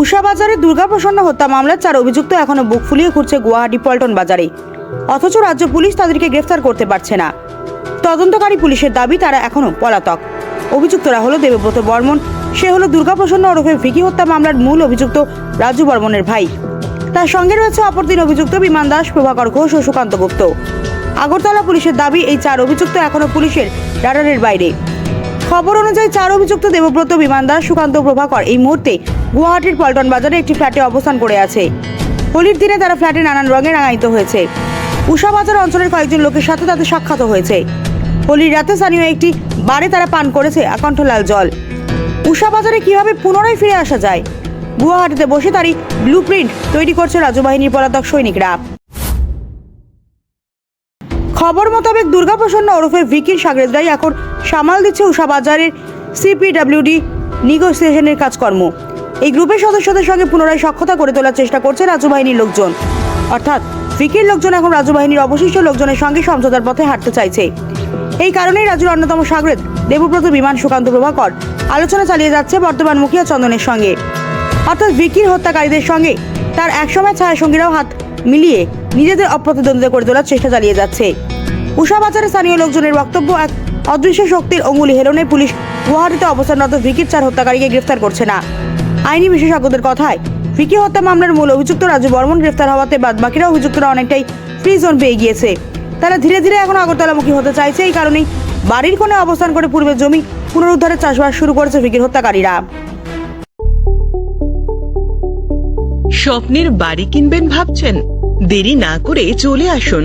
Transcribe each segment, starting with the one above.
উষা বাজারে দুর্গাপ্রসন্ন হত্যা মামলার চার অভিযুক্ত এখনও বুক ফুলিয়ে ঘুরছে গুয়াহাটি পল্টন বাজারে। অথচ রাজ্য পুলিশ তাদেরকে গ্রেফতার করতে পারছে না। তদন্তকারী পুলিশের দাবি, তারা এখনও পলাতক। অভিযুক্তরা হলো দেবব্রত বর্মন, সে হলো দুর্গাপ্রসন্ন ওরফে ভিকি হত্যা মামলার মূল অভিযুক্ত রাজু বর্মনের ভাই। তার সঙ্গে রয়েছে অপর তিন অভিযুক্ত বিমান দাস, প্রভাকর ঘোষ ও সুকান্ত গুপ্ত। আগরতলা পুলিশের দাবি, এই চার অভিযুক্ত এখনও পুলিশের রাডারের বাইরে। খবর অনুযায়ী চার অভিযুক্ত দেবব্রত বিমান দাস, সুকান্ত প্রভাকর এই মুহূর্তে গুয়াহাটির পল্টন বাজারে একটি ফ্ল্যাটে অবস্থান করে আছে। হোলির দিনে তারা ফ্ল্যাটে নানান রঙে রাঙায়িত হয়েছে। উষা বাজার অঞ্চলের কয়েকজন লোকের সাথে তাদের সাক্ষাৎ হয়েছে। হোলির রাতে স্থানীয় একটি বারে তারা পান করেছে আকণ্ঠলাল জল। উষা বাজারে কীভাবে পুনরায় ফিরে আসা যায়? গুয়াহাটিতে বসে তারই ব্লু প্রিন্ট তৈরি করছে রাজু বাহিনীর পলাতক সৈনিকরা। খবর মোতাবেক দুর্গাপ্রসন্ন ওরফে ভিকির সাগরেদরাই এখন সামাল দিচ্ছে উষা বাজারের সিপিডাব্লিউডি নিগোসিয়েশনের কাজকর্ম। এই গ্রুপের সদস্যদের সঙ্গে পুনরায় সক্ষতা করে তোলার চেষ্টা করছে রাজু বাহিনীর লোকজন। অর্থাৎ ভিকির লোকজন এখন রাজু বাহিনীর অবশিষ্ট লোকজনের সঙ্গে সমঝোতার পথে হাঁটতে চাইছে। এই কারণেই রাজুর অন্যতম সাগরেদ দেবব্রত বিমান সুকান্ত প্রভাকর আলোচনা চালিয়ে যাচ্ছে বর্তমান মুখিয়া চন্দনের সঙ্গে। অর্থাৎ ভিকির হত্যাকারীদের সঙ্গে তার একসময় ছায়া সঙ্গীরাও হাত মিলিয়ে নিজেদের অপ্রতিদ্বন্দ্বিতা করে তোলার চেষ্টা চালিয়ে যাচ্ছে। উষা বাজারে স্থানীয় লোকজনের বক্তব্য, এক অদৃশ্য শক্তির অঙ্গুলি হেলনে পুলিশ গুয়াহাটিতে অবস্থানরত ভিকির চার হত্যাকারীকে গ্রেফতার করছে না। আইনি বিশেষজ্ঞদের কথায়, ভিকি হত্যা মামলার মূল অভিযুক্ত রাজু বর্মন গ্রেফতার হওয়াতে বাদ বাকিরা অভিযুক্তরা অনেকটাই ফ্রি জোন পেয়ে গিয়েছে। তারা ধীরে ধীরে এখন আগরতলামুখী হতে চাইছে, এই কারণেই বাড়ির কোণে অবস্থান করে পূর্বের জমি পুনরুদ্ধারের চাষবাস শুরু করেছে ভিকির হত্যাকারীরা। স্বপ্নের বাড়ি কিনবেন ভাবছেন? দেরি না করে চলে আসুন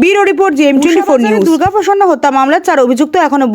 Bureau report JM twenty four news. Durgaprasanna হত্যা মামলার চার অভিযুক্ত এখনও